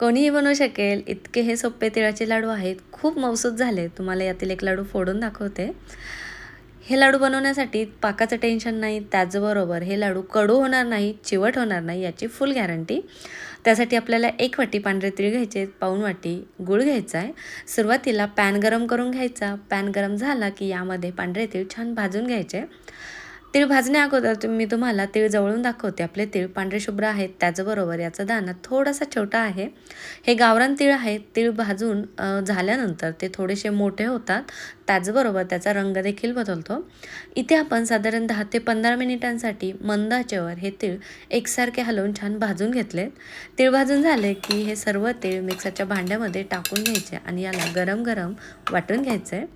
कोणीही बनवू शकेल इतके हे सोपे तिळाचे लाडू आहेत. खूप मौसूद झाले. तुम्हाला यातील एक लाडू फोडून दाखवते. हे लाडू बनवण्यासाठी पाकाचं टेन्शन नाही त्याचबरोबर हे लाडू कडू होणार नाही चिवट होणार नाही याची फुल गॅरंटी त्यासाठी आपल्याला एक वाटी पांढरे तीळ घ्यायचे पाऊण वाटी गूळ घ्यायचा आहे. सुरुवातीला पॅन गरम करून घ्यायचा. पॅन गरम झाला की यामध्ये पांढरे तीळ छान भाजून घ्यायचे. तीळ भाजण्या अगोदर मी तुम्हाला तीळ जवळून दाखवते. आपले तीळ पांढरे शुभ्र आहेत त्याचबरोबर याचा दाना थोडासा छोटा आहे. हे गावरान तीळ आहे तीळ भाजून झाल्यानंतर ते थोडेसे मोठे होतात. त्याचबरोबर त्याचा रंग देखील बदलतो. इथे आपण साधारण दहा ते पंधरा मिनिटांसाठी मंद आचेवर हे तीळ एकसारखे हलवून छान भाजून घेतलेत तीळ भाजून झाले की हे सर्व तीळ मिक्सरच्या भांड्यामध्ये टाकून घ्यायचे आणि याला गरम गरम वाटून घ्यायचं. आहे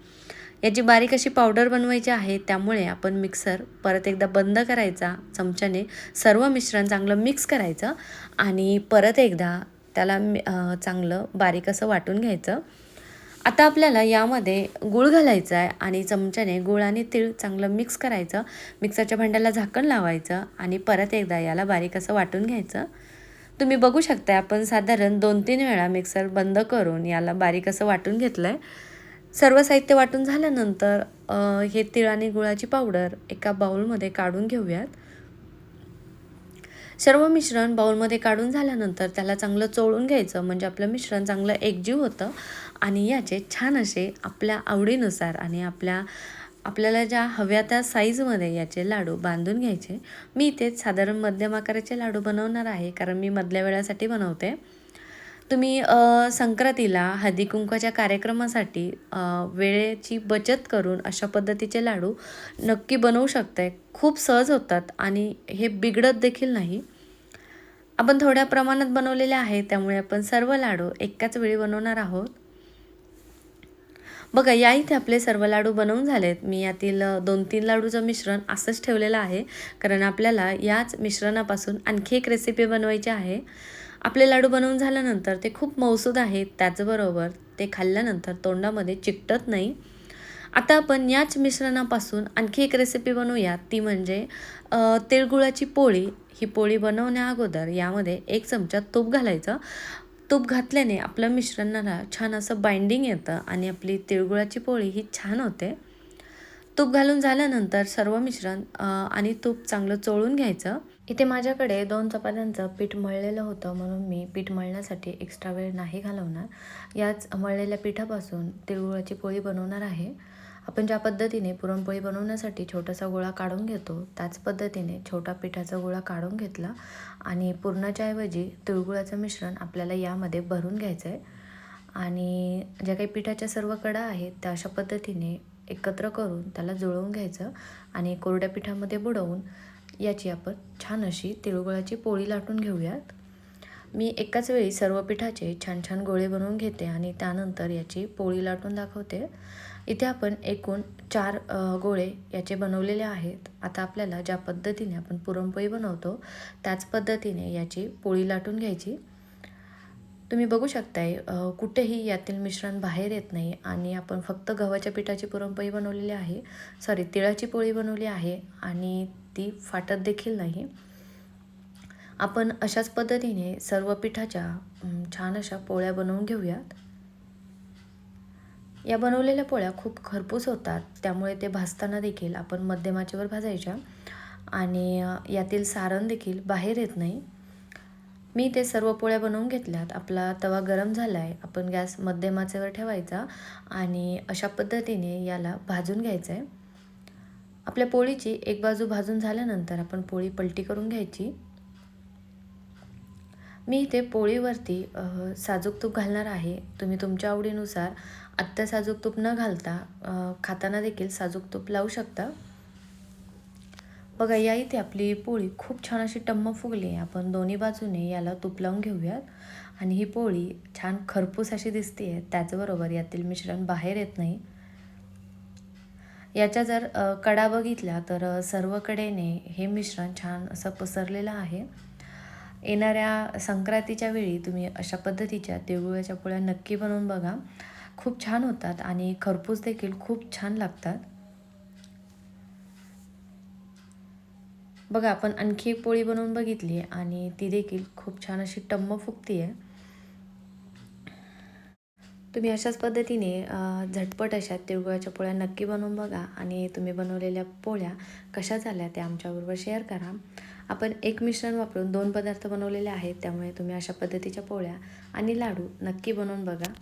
याची बारीक अशी पावडर बनवायची आहे त्यामुळे आपण मिक्सर परत एकदा बंद करायचा चमच्याने सर्व मिश्रण चांगलं मिक्स करायचं आणि परत एकदा त्याला चांगलं बारीक असं वाटून घ्यायचं. आता आपल्याला यामध्ये गूळ घालायचा आहे आणि चमच्याने गूळ आणि तीळ चांगलं मिक्स करायचं. मिक्सरच्या भांड्याला झाकण लावायचं आणि परत एकदा याला बारीक असं वाटून घ्यायचं. तुम्ही बघू शकता आपण साधारण दोन तीन वेळा मिक्सर बंद करून याला बारीक असं वाटून घेतलं आहे सर्व साहित्य वाटून झाल्यानंतर हे तिळ आणि गुळाची पावडर एका बाउलमध्ये काढून घेऊयात. सर्व मिश्रण बाउलमध्ये काढून झाल्यानंतर त्याला चांगलं चोळून घ्यायचं म्हणजे आपलं मिश्रण चांगलं एकजीव होतं आणि याचे छान असे आपल्या आवडीनुसार आणि आपल्या आपल्याला ज्या हव्या त्या साईजमध्ये याचे लाडू बांधून घ्यायचे. मी इथे साधारण मध्यम आकाराचे लाडू बनवणार आहे कारण मी मधल्या वेळासाठी बनवते. तुम्ही संक्रांतीला हळदीकुंकवाच्या कार्यक्रमासाठी वेळेची बचत करून अशा पद्धतीचे लाडू नक्की बनवू शकताय. खूप सहज होतात आणि हे बिघडत देखील नाही. आपण थोड्या प्रमाणात बनवलेले आहे त्यामुळे आपण सर्व लाडू एकाच वेळी बनवणार आहोत. बघा या इथे आपले सर्व लाडू बनवून झालेत. मी यातील दोन तीन लाडूचं मिश्रण असंच ठेवलेलं आहे. कारण आपल्याला याच मिश्रणापासून आणखी एक रेसिपी बनवायची आहे. आपले लाडू बनवून झाल्यानंतर ते खूप मौसूद आहेत त्याचबरोबर ते खाल्ल्यानंतर तोंडामध्ये चिकटत नाही. आता आपण याच मिश्रणापासून आणखी एक रेसिपी बनवूया. ती म्हणजे तिळगुळाची पोळी. ही पोळी बनवण्या अगोदर यामध्ये एक चमचा तूप घालायचं. तूप घातल्याने आपलं मिश्रणाला छान असं बाइंडिंग येतं आणि आपली तिळगुळाची पोळी ही छान होते. तूप घालून झाल्यानंतर सर्व मिश्रण आणि तूप चांगलं चोळून घ्यायचं. इथे माझ्याकडे दोन चपात्यांचं पीठ मळलेलं होतं म्हणून मी पीठ मळण्यासाठी एक्स्ट्रा वेळ नाही घालवणार. याच मळलेल्या पिठापासून तिळगुळाची पोळी बनवणार आहे. आपण ज्या पद्धतीने पुरणपोळी बनवण्यासाठी छोटासा गोळा काढून घेतो त्याच पद्धतीने छोटा पिठाचा गोळा काढून घेतला आणि पुरणाच्या ऐवजी तिळगुळाचं मिश्रण आपल्याला यामध्ये भरून घ्यायचं आहे आणि ज्या काही पिठाच्या सर्व कडा आहेत त्या अशा पद्धतीने एकत्र करून त्याला जुळवून घ्यायचं आणि कोरड्या पिठामध्ये बुडवून याची आपण छान अशी तिळगुळाची पोळी लाटून घेऊयात. मी एकाच वेळी सर्व पिठाचे छान छान गोळे बनवून घेते आणि त्यानंतर याची पोळी लाटून दाखवते. इथे आपण एकूण चार गोळे याचे बनवलेले आहेत. आता आपल्याला ज्या पद्धतीने आपण पुरणपोळी बनवतो त्याच पद्धतीने याची पोळी लाटून घ्यायची. तुम्ही बघू शकताय कुठेही यातील मिश्रण बाहेर येत नाही आणि आपण फक्त गव्हाच्या पिठाची पुरणपोळी बनवलेली आहे सॉरी तिळाची पोळी बनवली आहे आणि ती फाटत देखील नाही. आपण अशाच पद्धतीने सर्व पिठाच्या छान अशा पोळ्या बनवून घेऊयात. या बनवलेल्या पोळ्या खूप खरपूस होतात त्यामुळे ते भाजताना देखील आपण मध्यमाचेवर भाजायच्या आणि यातील सारण देखील बाहेर येत नाही. मी ते सर्व पोळ्या बनवून घेतल्यात. आपला तवा गरम झाला आहे आपण गॅस मध्यमाचेवर ठेवायचा आणि अशा पद्धतीने याला भाजून घ्यायचं आहे आपल्या पोळीची एक बाजू भाजून झाल्यानंतर आपण पोळी पलटी करून घ्यायची. मी इथे पोळीवरती साजूक तूप घालणार आहे. तुम्ही तुमच्या आवडीनुसार आत्ता साजूक तूप न घालता खाताना देखील साजूक तूप लावू शकता. बघा या इथे आपली पोळी खूप छान अशी टम्म फुगली आहे. आपण दोन्ही बाजूने याला तूप लावून घेऊयात. आणि ही पोळी छान खरपूस अशी दिसते आहे त्याचबरोबर यातील मिश्रण बाहेर येत नाही. याच्या जर कडा बघितल्या तर सर्व कडेने हे मिश्रण छान असं पसरलेलं आहे. येणाऱ्या संक्रांतीच्या वेळी तुम्ही अशा पद्धतीच्या तिळगुळाच्या पोळ्या नक्की बनवून बघा. खूप छान होतात आणि खरपूस देखील खूप छान लागतात. बघा आपण आणखी एक पोळी बनवून बघितली आणि ती देखील खूप छान अशी टम्म फुगती आहे तुम्ही अशाच पद्धतीने झटपट अशा तिळगुळाच्या पोळ्या नक्की बनवून बघा आणि तुम्ही बनवलेल्या पोळ्या कशा झाल्या त्या आमच्याबरोबर शेअर करा. आपण एक मिश्रण वापरून दोन पदार्थ बनवलेले आहेत त्यामुळे तुम्ही अशा पद्धतीच्या पोळ्या आणि लाडू नक्की बनवून बघा.